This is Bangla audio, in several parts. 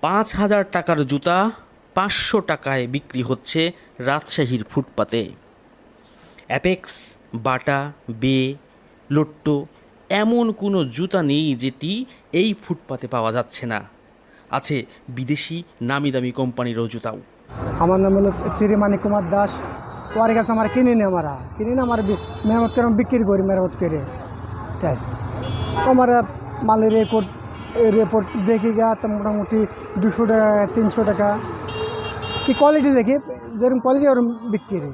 পাঁচ হাজার টাকার জুতা পাঁচশো টাকায় বিক্রি হচ্ছে রাজশাহীর ফুটপাতে। অ্যাপেক্স, বাটা, বে, লোট্টো এমন কোনো জুতা নেই যেটি এই ফুটপাতে পাওয়া যাচ্ছে না। আছে বিদেশি নামি দামি কোম্পানিরও জুতাও। আমার নাম হলো শ্রীমানি কুমার দাস। ওর কাছে আমার কিনে নি আমরা কিনে না আমার মেরামত করে বিক্রি করি মেরামত করে। তাই। আমার মালের রেকর্ড রেপোর্ট দেখি গা তো মোটামুটি দুশো টাকা, তিনশো টাকা। কি কোয়ালিটি দেখি? যেরকম কোয়ালিটি ওরকম বিক্রি করি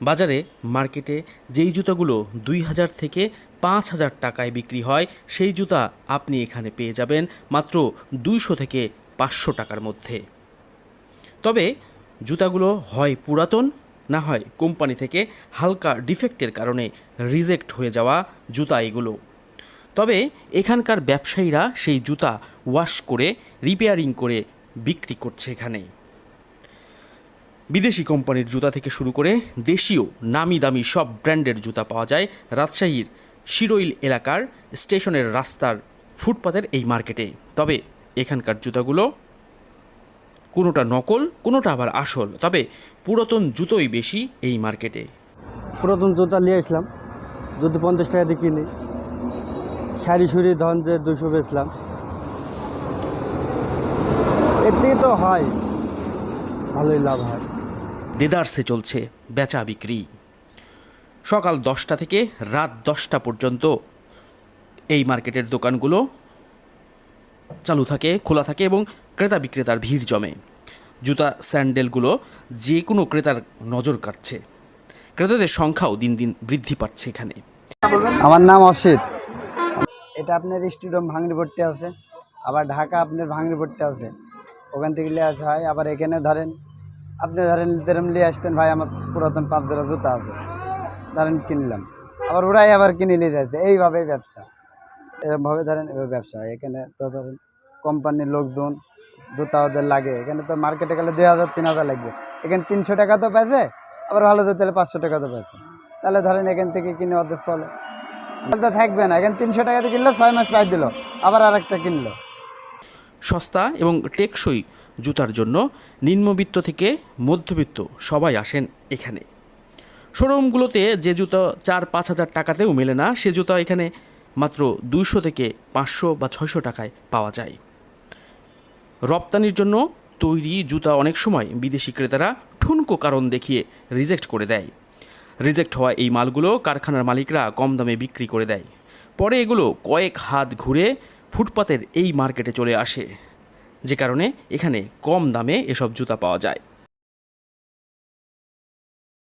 বাজারে, মার্কেটে যেই জুতাগুলো দুই হাজার থেকে পাঁচ হাজার টাকায় বিক্রি হয়, সেই জুতা আপনি এখানে পেয়ে যাবেন মাত্র দুইশো থেকে পাঁচশো টাকার মধ্যে। তবে, জুতাগুলো হয় পুরাতন, না হয় কোম্পানি থেকে হালকা ডিফেক্টের কারণে রিজেক্ট হয়ে যাওয়া জুতা এগুলো। তবে এখানকার ব্যবসায়ীরা সেই জুতা ওয়াশ করে রিপেয়ারিং করে বিক্রি করছে এখানে। বিদেশি কোম্পানির জুতা থেকে শুরু করে দেশীয় নামি দামি সব ব্র্যান্ডের জুতা পাওয়া যায় রাজশাহীর শিরোইল এলাকার স্টেশনের রাস্তার ফুটপাতের এই মার্কেটে। তবে এখানকার জুতাগুলো কোনোটা নকল, কোনোটা আবার আসল, তবে পুরাতন জুতোই বেশি এই মার্কেটে। পুরাতন জুতা নিয়ে আসলাম। যদি পঞ্চাশ টাকা দিয়ে কিনি। সারি সুরি ধন যে দুশো বেচলাম। এর থেকে তো হয় ভালোই লাভ হয়। দেদারসে চলছে বেচা বিক্রি। সকাল দশটা থেকে রাত দশটা পর্যন্ত এই মার্কেটের দোকানগুলো চালু থাকে খোলা থাকে এবং ক্রেতা বিক্রেতার ভিড় জমে। জুতা স্যান্ডেলগুলো যে কোনো ক্রেতার নজর কাটছে। ক্রেতাদের সংখ্যাও দিন দিন বৃদ্ধি পাচ্ছে এখানে। আমার নাম অসিত। এটা আপনার স্টেডিয়াম ভাঙড়ি পট্টি আছে, আবার ঢাকা আপনার ভাঙড়ি পট্টি আছে। ওখান থেকে নিয়ে আসা হয়, আবার এখানে ধরেন, আপনি ধরেন যেরকম নিয়ে আসতেন ভাই, আমার পুরাতন পাঁচ জোড়া জুতা আছে। ধরেন কিনলাম, আবার ওরাই আবার কিনে নিয়ে যাচ্ছে, এইভাবেই ব্যবসা। এরকমভাবে ধরেন, এভাবে ব্যবসা হয়। এখানে তো ধরেন, কোম্পানির লোকজন জুতা ওদের লাগে। এখানে তো মার্কেটে গেলে দুই হাজার, তিন হাজার লাগবে। এখানে তিনশো টাকা তো পেয়েছে আবার ভালো জুতা হলে পাঁচশো টাকা তো পেয়েছে তাহলে ধরেন এখান থেকে কিনে ওদের চলে। থাকবে না। এখানে তিনশো টাকাতে কিনলো, ছয় মাস পাই দিল। আবার আরেকটা কিনলো। সস্তা এবং টেকসই জুতার জন্য নিম্নবিত্ত থেকে মধ্যবিত্ত সবাই আসেন এখানে। শোরুমগুলোতে যে জুতো চার পাঁচ হাজার টাকাতেও মেলে না, সে জুতো এখানে মাত্র দুইশো থেকে পাঁচশো বা ছয়শো টাকায় পাওয়া যায়। রপ্তানির জন্য তৈরি জুতা অনেক সময় বিদেশি ক্রেতারা ঠুনকো কারণ দেখিয়ে রিজেক্ট করে দেয়। রিজেক্ট হওয়া এই মালগুলো কারখানার মালিকরা কম দামে বিক্রি করে দেয়। পরে এগুলো কয়েক হাত ঘুরে ফুটপাতের এই মার্কেটে চলে আসে, যে কারণে এখানে কম দামে এসব জুতা পাওয়া যায়।